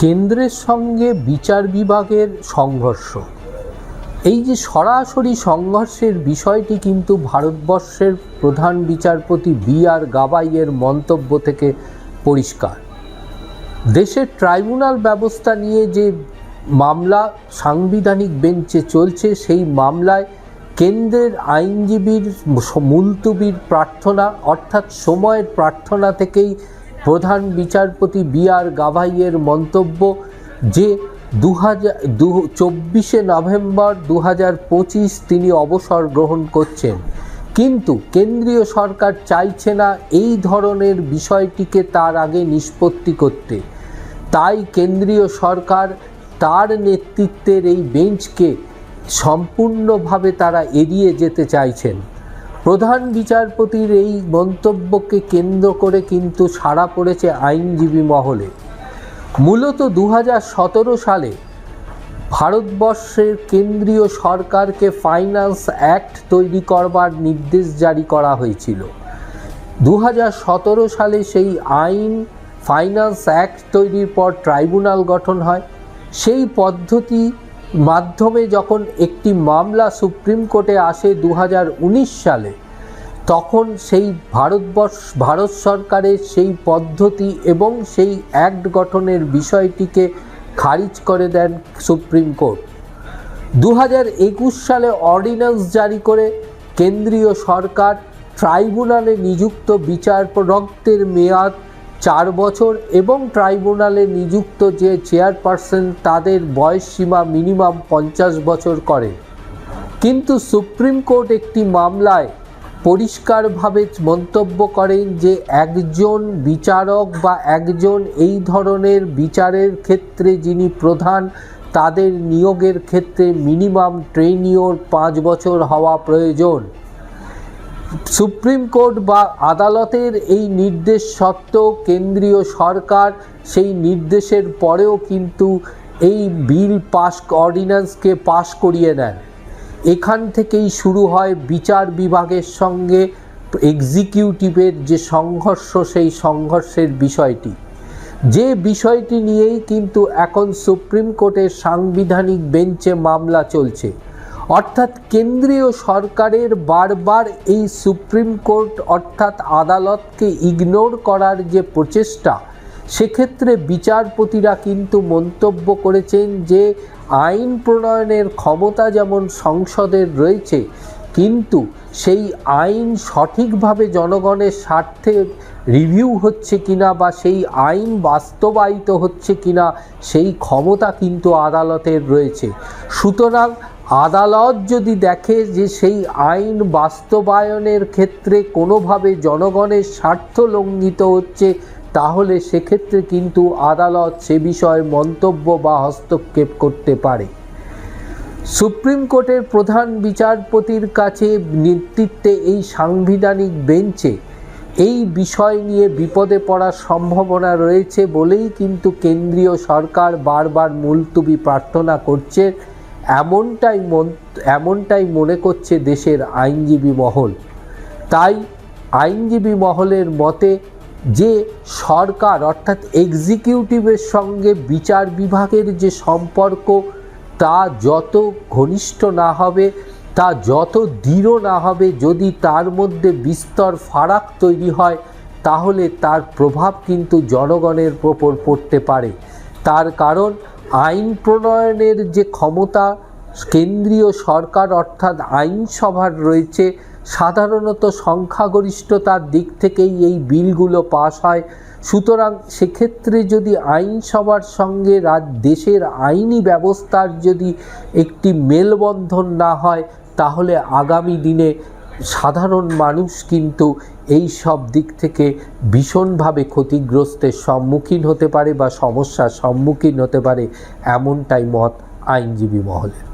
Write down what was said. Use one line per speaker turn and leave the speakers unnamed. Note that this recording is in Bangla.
কেন্দ্রের সঙ্গে বিচার বিভাগের সংঘর্ষ। এই যে সরাসরি সংঘর্ষের বিষয়টি কিন্তু ভারতবর্ষের প্রধান বিচারপতি বি আর গাবাইয়ের মন্তব্য থেকে পরিষ্কার। দেশের ট্রাইব্যুনাল ব্যবস্থা নিয়ে যে মামলা সাংবিধানিক বেঞ্চে চলছে, সেই মামলায় কেন্দ্রের আইনজীবীর মুলতুবির প্রার্থনা অর্থাৎ সময়ের প্রার্থনা থেকেই প্রধান বিচারপতি বি আর গাভাইয়ের মন্তব্য যে দু হাজার দু চব্বিশে নভেম্বর দু হাজার পঁচিশ তিনি অবসর গ্রহণ করছেন। কিন্তু কেন্দ্রীয় সরকার চাইছে না এই ধরনের বিষয়টিকে তার আগে নিষ্পত্তি করতে। তাই কেন্দ্রীয় সরকার তার নেতৃত্বের এই বেঞ্চকে সম্পূর্ণভাবে তারা এড়িয়ে যেতে চাইছেন। প্রধান বিচারপতির এই মন্তব্যকে কেন্দ্র করে কিন্তু সাড়া পড়েছে আইনজীবী মহলে। মূলত দু হাজার সতেরো সালে ভারতবর্ষের কেন্দ্রীয় সরকারকে ফাইন্যান্স অ্যাক্ট তৈরি করবার নির্দেশ জারি করা হয়েছিল। দু হাজার সতেরো সালে সেই আইন ফাইন্যান্স অ্যাক্ট তৈরির পর ট্রাইব্যুনাল গঠন হয়। সেই পদ্ধতি মাধ্যমে যখন একটি মামলা সুপ্রিম কোর্টে আসে দু হাজার উনিশ সালে, তখন সেই ভারতবর্ষ, ভারত সরকারের সেই পদ্ধতি এবং সেই অ্যাক্ট গঠনের বিষয়টিকে খারিজ করে দেন সুপ্রিম কোর্ট। দু হাজার একুশ সালে অর্ডিন্যান্স জারি করে কেন্দ্রীয় সরকার ট্রাইব্যুনালে নিযুক্ত বিচারকদের মেয়াদ চার বছর এবং ট্রাইব্যুনালে নিযুক্ত যে চেয়ারপারসন তাদের বয়স সীমা মিনিমাম পঞ্চাশ বছর করে। কিন্তু সুপ্রিম কোর্ট একটি মামলায় পরিষ্কারভাবে মন্তব্য করেন যে একজন বিচারক বা একজন এই ধরনের বিচারের ক্ষেত্রে যিনি প্রধান, তাদের নিয়োগের ক্ষেত্রে মিনিমাম ট্রেনিওর পাঁচ বছর হওয়া প্রয়োজন। সুপ্রিম কোর্ট বা আদালতের এই নির্দেশ সত্ত্বেও কেন্দ্রীয় সরকার সেই নির্দেশের পরেও কিন্তু এই বিল পাস অর্ডিন্যান্সকে পাশ করিয়ে নেন। এখান থেকেই শুরু হয় বিচার বিভাগের সঙ্গে এক্সিকিউটিভের যে সংঘর্ষ, সেই সংঘর্ষের বিষয়টি। যে বিষয়টি নিয়েই কিন্তু এখন সুপ্রিম কোর্টের সাংবিধানিক বেঞ্চে মামলা চলছে। অর্থাৎ কেন্দ্রীয় সরকারের বারবার এই সুপ্রিম কোর্ট অর্থাৎ আদালতকে ইগনোর করার যে প্রচেষ্টা, সেক্ষেত্রে বিচারপতিরা কিন্তু মন্তব্য করেছেন যে আইন প্রণয়নের ক্ষমতা যেমন সংসদের রয়েছে, কিন্তু সেই আইন সঠিকভাবে জনগণের স্বার্থে রিভিউ হচ্ছে কিনা বা সেই আইন বাস্তবায়িত হচ্ছে কিনা, সেই ক্ষমতা কিন্তু আদালতের রয়েছে। সুতরাং আদালত যদি দেখে যে সেই আইন বাস্তবায়নের ক্ষেত্রে কোনোভাবে জনগণের স্বার্থ লঙ্ঘিত হচ্ছে, তাহলে সেক্ষেত্রে কিন্তু আদালত সে বিষয়ে মন্তব্য বা হস্তক্ষেপ করতে পারে। সুপ্রিম কোর্টের প্রধান বিচারপতির কাছে নেতৃত্বে এই সাংবিধানিক বেঞ্চে এই বিষয় নিয়ে বিপদে পড়ার সম্ভাবনা রয়েছে বলেই কিন্তু কেন্দ্রীয় সরকার বারবার মুলতুবি প্রার্থনা করছে। এমনটাই মন, এমনটাই মনে করছে দেশের আইনজীবী মহল। তাই আইনজীবী মহলের মতে যে সরকার, অর্থাৎ এক্সিকিউটিভের সঙ্গে বিচার বিভাগের যে সম্পর্ক, তা যত ঘনিষ্ঠ না হবে, তা যত দৃঢ় না হবে, যদি তার মধ্যে বিস্তর ফারাক তৈরি হয়, তাহলে তার প্রভাব কিন্তু জনগণের ওপর পড়তে পারে। তার কারণ আইন প্রণয়নের যে ক্ষমতা কেন্দ্রীয় সরকার অর্থাৎ আইনসভার রয়েছে, সাধারণত সংখ্যাগরিষ্ঠতার দিক থেকেই এই বিলগুলো পাশ হয়। সুতরাং সেক্ষেত্রে যদি আইনসভার সঙ্গে রাজ, দেশের আইনি ব্যবস্থার যদি একটি মেলবন্ধন না হয়, তাহলে আগামী দিনে সাধারণ মানুষ কিন্তু এই সব দিক থেকে ভীষণভাবে ক্ষতিগ্রস্তের সম্মুখীন হতে পারে বা সমস্যার সম্মুখীন হতে পারে এমনটাই মত আইনজীবী মহলের।